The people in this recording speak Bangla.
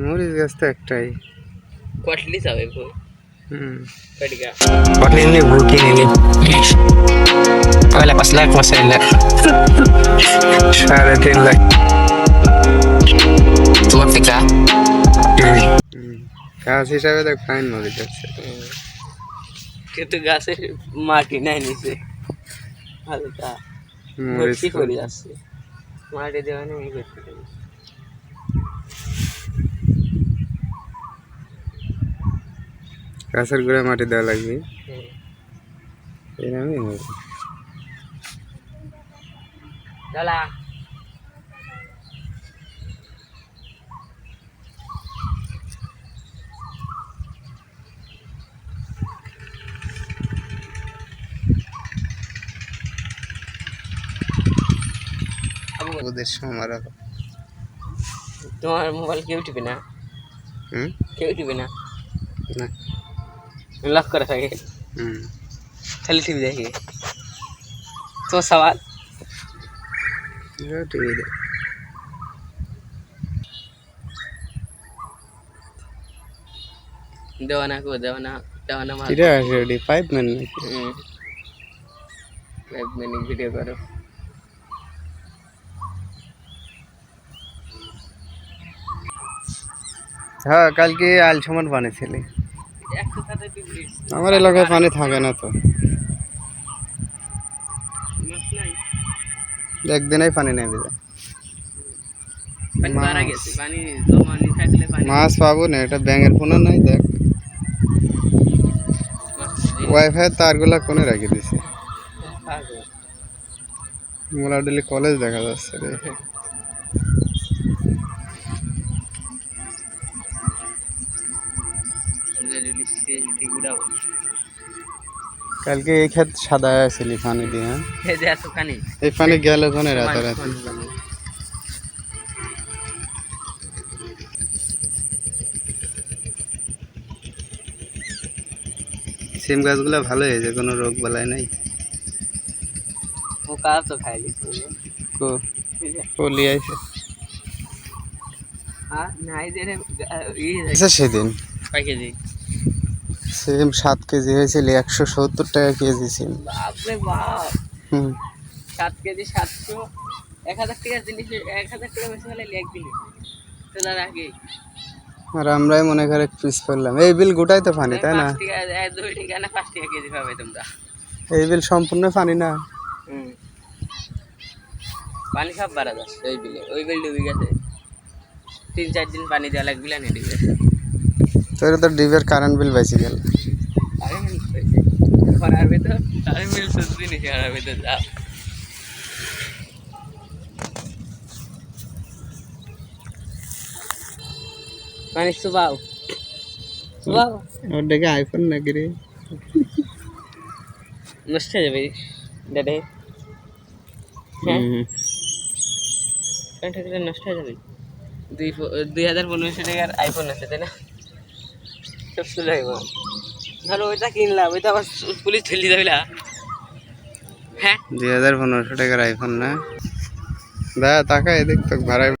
মরিচ গাছ তো একটাই কটলি যাবে ভুল হুম কটিকা Pagli ni buki ni. Wala pas lahat masaya. সাড়ে তিন লাখ Tuwa tika. হুম। গাছ হিসাবে দেখ ফাইন মরিচ আছে কিন্তু গাছের মাটি নাই নিচে হালকা মরিচ ভর্তি করে যাচ্ছে মাটি দেওয়া নেই এই গাছের গোড়ায় মাটি দেওয়া লাগবে। এরকমই হবে। ওদের তোমার মোবাইল কেউ টিপে না? হুম? কেউ টিপে না? না। লক করে থাকে হুম খালি টিভি দেখে তোমার সওয়াল টিভি দেখ দেওয়া না কো দেওয়া না দেওয়া না মার কিরে আসে ওটি পাইপ ম্যান নাকি হুম এক মিনিট ভিডিও করো হ্যাঁ কালকে আল সমান পানি আমার এলাকায় পানি থাকে না তো। একদিনেই পানি নেমে যায় মাছ। পাবো না এটা ব্যাঙের পোনা নাই দেখ। ওয়াইফাই তারগুলা কোনে রেখে দিছে। মোলাডলি কলেজ দেখা যাচ্ছে রে। কালকে এই ক্ষেত সাদা আসছিলি পানি দিয়ে। এই যে এতখানি এই পানি গেল কোনে রাতারাতি সিম গাছগুলো ভালো হয়েছে কোনো রোগ বালাই নাই? ও কাজ তো খাইলি কো কলি আইছে। হ্যাঁ নাই যে রে ই আচ্ছা সেদিন। কয় কেজি? সিম সাত কেজি হয়েছিল একশো সত্তর টাকা কেজি সিম বাপরে বাপ। হুম। সাত কেজি সাতশো এক হাজার টাকার জিনিস এক হাজার টাকা বেশি হলে লেগ দিলি। তোলার আগে। আর আমরাই মনে করে পিস করলাম। এই বিল গোটাই তো পানি তাই না? দুই টাকা না পাঁচ টাকা কেজি পাবে তোমরা। এই বিল সম্পূর্ণ পানি না? হুম। পানি সব বাড়া যাচ্ছে ওই বিলে। ওই বিল ডুবে গেছে। তিন চার দিন পানি দেওয়া লাগবে না ডুবে তোর তো ডিবের কারেন্ট বিল বেঁচে গেল আরে মিল খরার ভেতর আরে মিল সত্যি নেই খরার ভেতর যা পানি সুবাও সুবাও ওর দেখে আইফোন নাকি রে নষ্ট হয়ে যাবে ডেডে হ্যাঁ হুম। প্যান্টটা দিলে নষ্ট হয়ে যাবে দুই ফো- দুই হাজার পনেরোশো টাকার আইফোন আছে তাই না সব চলে আসব ধরো ওইটা কিনলাম, ওইটা আবার পুলিশ ঠেলি যাবে হ্যাঁ? দুই হাজার পনেরোশো টাকার আইফোন না। দা তাকায় দেখত তো ভাড়ায়